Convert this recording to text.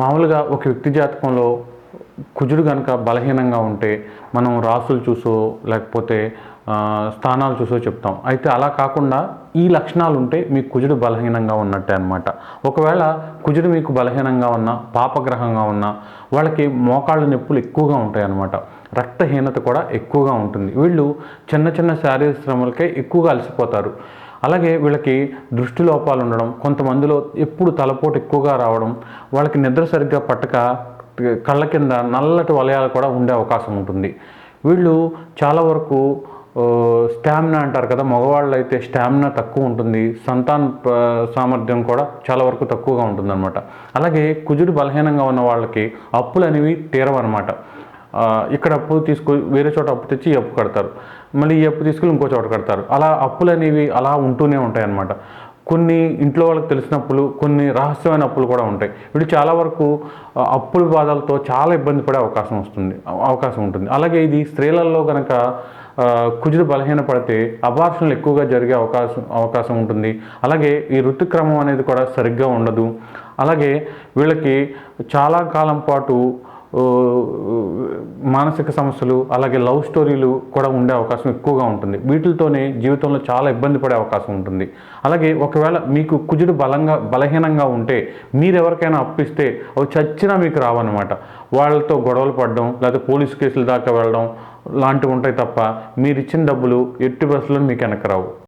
మామూలుగా ఒక వ్యక్తి జాతకంలో కుజుడు కనుక బలహీనంగా ఉంటే మనం రాసులు చూసో లేకపోతే స్థానాలు చూసో చెప్తాం. అయితే అలా కాకుండా ఈ లక్షణాలు ఉంటే మీకు కుజుడు బలహీనంగా ఉన్నట్టే అనమాట ఒకవేళ కుజుడు మీకు బలహీనంగా ఉన్న పాపగ్రహంగా ఉన్న వాళ్ళకి మోకాళ్ళ నొప్పులు ఎక్కువగా ఉంటాయి అన్నమాట. రక్తహీనత కూడా ఎక్కువగా ఉంటుంది. వీళ్ళు చిన్న చిన్న శారీరక శ్రమలకే ఎక్కువగా అలసిపోతారు. అలాగే వీళ్ళకి దృష్టి లోపాలు ఉండడం కొంతమందిలో ఎప్పుడు తలపోటు ఎక్కువగా రావడం వాళ్ళకి నిద్ర సరిగ్గా పట్టక కళ్ళ కింద నల్లటి వలయాలు కూడా ఉండే అవకాశం ఉంటుంది. వీళ్ళు చాలా వరకు స్టామినా అంటారు కదా మగవాళ్ళు అయితే స్టామినా తక్కువ ఉంటుంది సంతాన సామర్థ్యం కూడా చాలా వరకు తక్కువగా ఉంటుందన్నమాట. అలాగే కుజుడు బలహీనంగా ఉన్న వాళ్ళకి అప్పులు అనేవి తీరవన్నమాట. ఇక్కడ అప్పు తీసుకు వేరే చోట అప్పు తెచ్చి ఈ అప్పు కడతారు. మళ్ళీ ఈ అప్పు తీసుకుని ఇంకో చోట కడతారు. అలా అప్పులు అనేవి అలా ఉంటూనే ఉంటాయి అన్నమాట కొన్ని ఇంట్లో వాళ్ళకి తెలిసిన అప్పులు కొన్ని రహస్యమైన అప్పులు కూడా ఉంటాయి. వీడు చాలా వరకు అప్పుల బాధలతో చాలా ఇబ్బంది పడే అవకాశం వస్తుంది. అవకాశం ఉంటుంది. అలాగే ఇది స్త్రీలలో కనుక కుజుడు బలహీన పడితే అబార్షన్లు ఎక్కువగా జరిగే అవకాశం అవకాశం ఉంటుంది. అలాగే ఈ ఋతుక్రమం అనేది కూడా సరిగ్గా ఉండదు. అలాగే వీళ్ళకి చాలా కాలం పాటు మానసిక సమస్యలు అలాగే లవ్ స్టోరీలు కూడా ఉండే అవకాశం ఎక్కువగా ఉంటుంది. వీటితోనే జీవితంలో చాలా ఇబ్బంది పడే అవకాశం ఉంటుంది. అలాగే ఒకవేళ మీకు కుజుడు బలంగా బలహీనంగా ఉంటే మీరెవరికైనా అప్పిస్తే అవి చచ్చినా మీకు రావన్నమాట. వాళ్ళతో గొడవలు పడడం లేకపోతే పోలీస్ కేసుల దాకా వెళ్ళడం లాంటివి ఉంటాయి తప్ప మీరు ఇచ్చిన డబ్బులు ఎట్టి బస్సులను మీకు వెనక రావు.